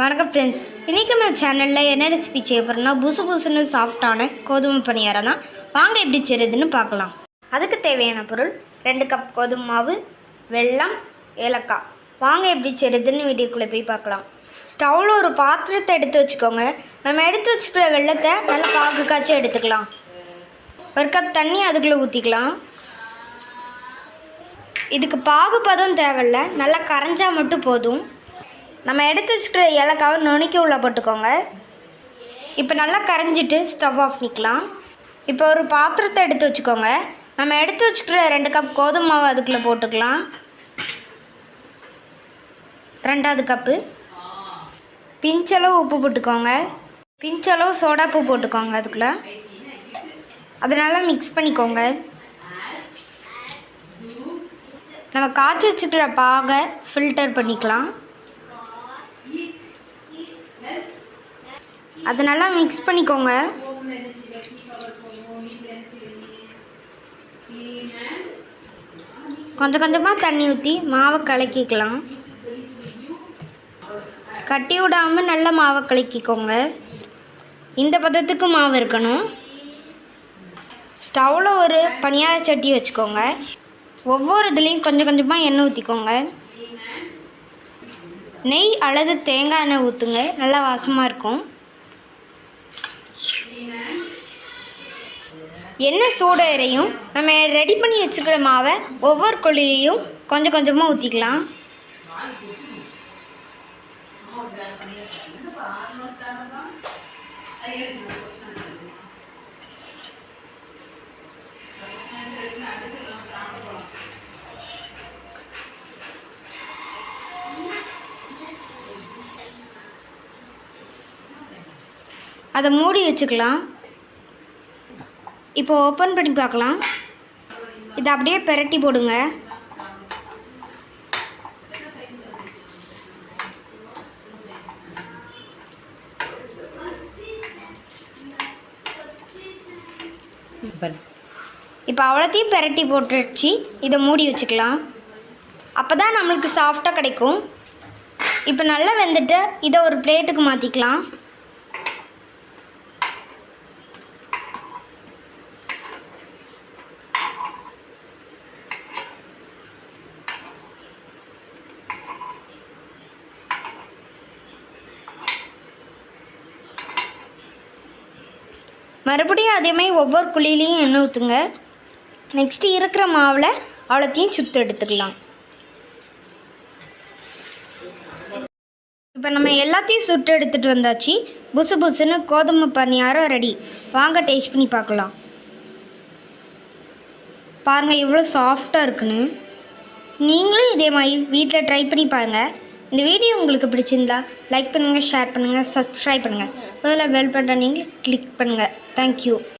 வணக்கம் ஃப்ரெண்ட்ஸ் இன்றைக்கி நம்ம சேனலில் என்ன ரெசிபி செய்ய போகிறோம்னா புசு புசுன்னு சாஃப்டான கோதுமை பணியாரம் தான். வாங்க எப்படி செய்கிறதுன்னு பார்க்கலாம். அதுக்கு தேவையான பொருள் ரெண்டு கப் கோதுமை மாவு வெல்லம் ஏலக்காய். வாங்க எப்படி செய்கிறதுன்னு வீடியோக்குள்ளே போய் பார்க்கலாம். ஸ்டவ்வில் ஒரு பாத்திரத்தை எடுத்து வச்சுக்கோங்க. நம்ம எடுத்து வச்சுக்கிற வெள்ளத்தை நல்லா பாகு காய்ச்சி எடுத்துக்கலாம். ஒரு கப் தண்ணி அதுக்குள்ளே ஊற்றிக்கலாம் இதுக்கு பாகுபதம் தேவையில்ல. நல்லா கரைஞ்சால் மட்டும் போதும். நம்ம எடுத்து வச்சுக்கிற ஏலக்காவை நுணுக்கி உள்ளே போட்டுக்கோங்க. இப்போ நல்லா கரைஞ்சிட்டு ஸ்டவ் ஆஃப் நிற்கலாம் இப்போ ஒரு பாத்திரத்தை எடுத்து வச்சுக்கோங்க. நம்ம எடுத்து வச்சுக்கிற ரெண்டு கப் கோதுமை மாவு அதுக்குள்ளே போட்டுக்கலாம். ரெண்டாவது கப்பு பிஞ்சளவு உப்பு போட்டுக்கோங்க. பிஞ்சளவு சோடாப்பு போட்டுக்கோங்க அதுக்குள்ளே. அதனால் மிக்ஸ் பண்ணிக்கோங்க. நம்ம காய்ச்சி வச்சுக்கிற பாகை ஃபில்டர் பண்ணிக்கலாம். அதை நல்லா மிக்ஸ் பண்ணிக்கோங்க. கொஞ்சம் கொஞ்சமாக தண்ணி ஊற்றி மாவை கலக்கிக்கலாம். கட்டி விடாமல் நல்லா மாவை கலக்கிக்கோங்க. இந்த பதத்துக்கு மாவு இருக்கணும். ஸ்டவ்வில் ஒரு பனியார சட்டி வச்சுக்கோங்க. ஒவ்வொரு இதுலேயும் கொஞ்சம் கொஞ்சமாக எண்ணெய் ஊற்றிக்கோங்க நெய் அல்லது தேங்காய் எண்ணெய் ஊற்றுங்க நல்லா வாசமாக இருக்கும். எண்ணெய் சூடு இறையும்? நம்ம ரெடி பண்ணி வச்சுக்கிற மாவை ஒவ்வொரு கொள்ளியையும் கொஞ்சம் கொஞ்சமாக ஊற்றிக்கலாம் அதை மூடி வச்சுக்கலாம். இப்போ ஓப்பன் பண்ணி பார்க்கலாம். இதை அப்படியே பெரட்டி போடுங்க. இப்போ அவ்வளோத்தையும் பெரட்டி போட்டுடுச்சு. இதை மூடி வச்சுக்கலாம். அப்போ தான் நம்மளுக்கு சாஃப்டாக கிடைக்கும். இப்போ நல்லா வெந்துட்டு இதை ஒரு பிளேட்டுக்கு மாற்றிக்கலாம் மறுபடியும் அதேமாதிரி ஒவ்வொரு குழியிலையும் எண்ணெய் ஊற்றுங்க நெக்ஸ்ட்டு இருக்கிற மாவில் அவ்வளோத்தையும் சுற்று எடுத்துக்கலாம். இப்போ நம்ம எல்லாத்தையும் சுட்டு எடுத்துகிட்டு வந்தாச்சு. புசு புசுன்னு கோதுமை பணியாரம் ரெடி வாங்க டேஸ்ட் பண்ணி பார்க்கலாம். பாருங்கள் எவ்வளோ சாஃப்டாக இருக்குன்னு. நீங்களும் இதே மாதிரி வீட்டில் ட்ரை பண்ணி பாருங்கள் இந்த வீடியோ உங்களுக்கு பிடிச்சிருந்தா லைக் பண்ணுங்கள் ஷேர் பண்ணுங்கள் சப்ஸ்கிரைப் பண்ணுங்கள் முதல்ல பெல் பட்டன் நீங்கள் கிளிக் பண்ணுங்கள் தேங்க்யூ